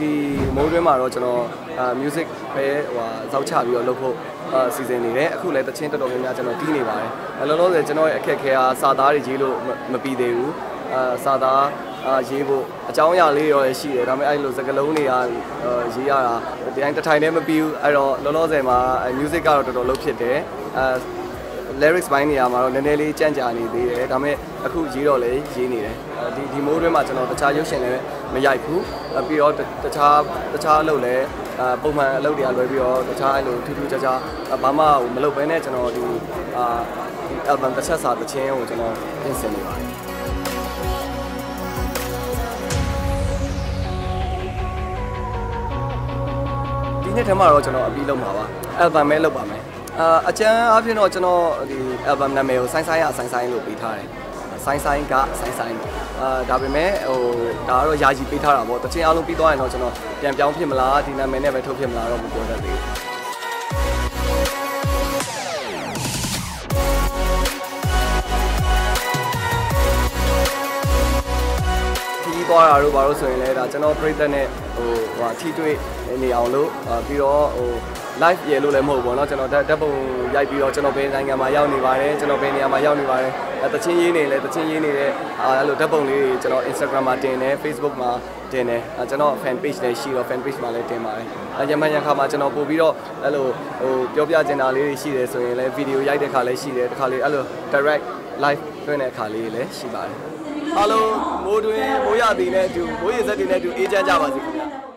ဒီမိုးတွင်းမှာတော့ကျွန်တော်အာ music ပဲဟိုဟာဇောက်ချပြီးတော့လုပ်ဖို့အာစီစဉ်နေတယ်အခုလည်းတချင်းတော်တော်များများကျွန်တော်တီးနေပါတယ်အဲလောလောဆယ်ကျွန်တော်ရဲ့အခက်အခဲအားစာသားတွေရေးလို့မမပြီးသေးဘူးအာစာသားအာရေးဖို့အကြောင်းအရာလေးရောရှိတယ်ဒါပေမဲ့အဲ့လိုစကလုံးတွေကအာရေးရတာဒီတိုင်းတစ်ထိုင်တည်းမပြီးဘူးအဲ့တော့လောလောဆယ်မှာ music ကတော့တော်တော်လုပ်ဖြစ်တယ်အာ lyrics ဘိုင်းနေရာမှာတော့နည်းနည်းလေးကြန့်ကြာနေသေးတယ်ဒါပေမဲ့အခုရေးတော့လည်းရေးနေတယ်ဒီဒီမိုးတွင်းမှာကျွန်တော်တခြားရုပ်ရှင်လည်းမရိုက်ဘူးပြီးတော့တခြားတခြားအလုပ်လည်းအာပုံမှန်အလုပ်တွေကလွဲပြီးတော့တခြားအဲ့လိုထူးထူးခြားခြားဘာမှမလုပ်ဘဲနဲ့ကျွန်တော်ဒီအာဒီ album တစ်ချက်စာတစ်ချင်းကိုကျွန်တော်ပြင်ဆင်နေပါတယ်ဒီနှစ်ထဲမှာတော့ကျွန်တော်အပြီးလုပ်မှာပါ album ပဲလုပ်ပါမယ် အာအကျန်းအဖြစ်တော့ကျွန်တော်ဒီ album နာမည်ကိုဆိုင်းဆိုင်းရဆိုင်းဆိုင်းလို့ပေးထားတယ်ဆိုင်းဆိုင်းကဆိုင်းဆိုင်းအာဒါပေမဲ့ဟိုဒါကတော့ယာယီပေးထားတာပေါ့တချင်အားလုံးပြီးသွားရင်တော့ကျွန်တော်ပြန်ပြောင်းဖြစ်မလားဒီနာမည်နဲ့ပဲထုတ်ဖြစ်မလားတော့မပြောတတ်သေးဘူး ခီးသွားတာတို့ဘာလို့ဆိုရင်လည်းဒါကျွန်တော်ပြိသက်နဲ့ဟိုဟိုထီတွေ့နေအောင်လို့ပြီးတော့ဟို live ရေလို့လည်းမဟုတ်ဘူးเนาะကျွန်တော်ဓာတ်ပုံရိုက်ပြီးတော့ကျွန်တော်ဘယ်နိုင်ငံမှာရောက်နေပါတယ်ကျွန်တော်ဘယ်နေရာမှာရောက်နေပါတယ်အဲတချင်းရေးနေလဲတချင်းရေးနေတဲ့အဲ့လိုဓာတ်ပုံလေးတွေကျွန်တော် Instagram မှာတင်တယ် Facebook မှာတင်တယ်အဲကျွန်တော် fan page လည်းရှိတော့ fan page မှာလည်းတင်ပါတယ်အဲရမန်ရန်ခါမှာကျွန်တော်ပို့ပြီးတော့အဲ့လိုဟိုပြောပြချင်တာလေးတွေရှိတယ်ဆိုရင်လည်းဗီဒီယိုရိုက်တဲ့ခါလည်းရှိတယ်တစ်ခါလေးအဲ့လို direct live တွင်းတဲ့ခါလေးလည်းရှိပါတယ်အားလုံးမိုးတွင်မိုး ရာသီနဲ့အတူမိုးရေစက်တွေနဲ့အတူအေးချမ်းကြပါစေခင်ဗျာ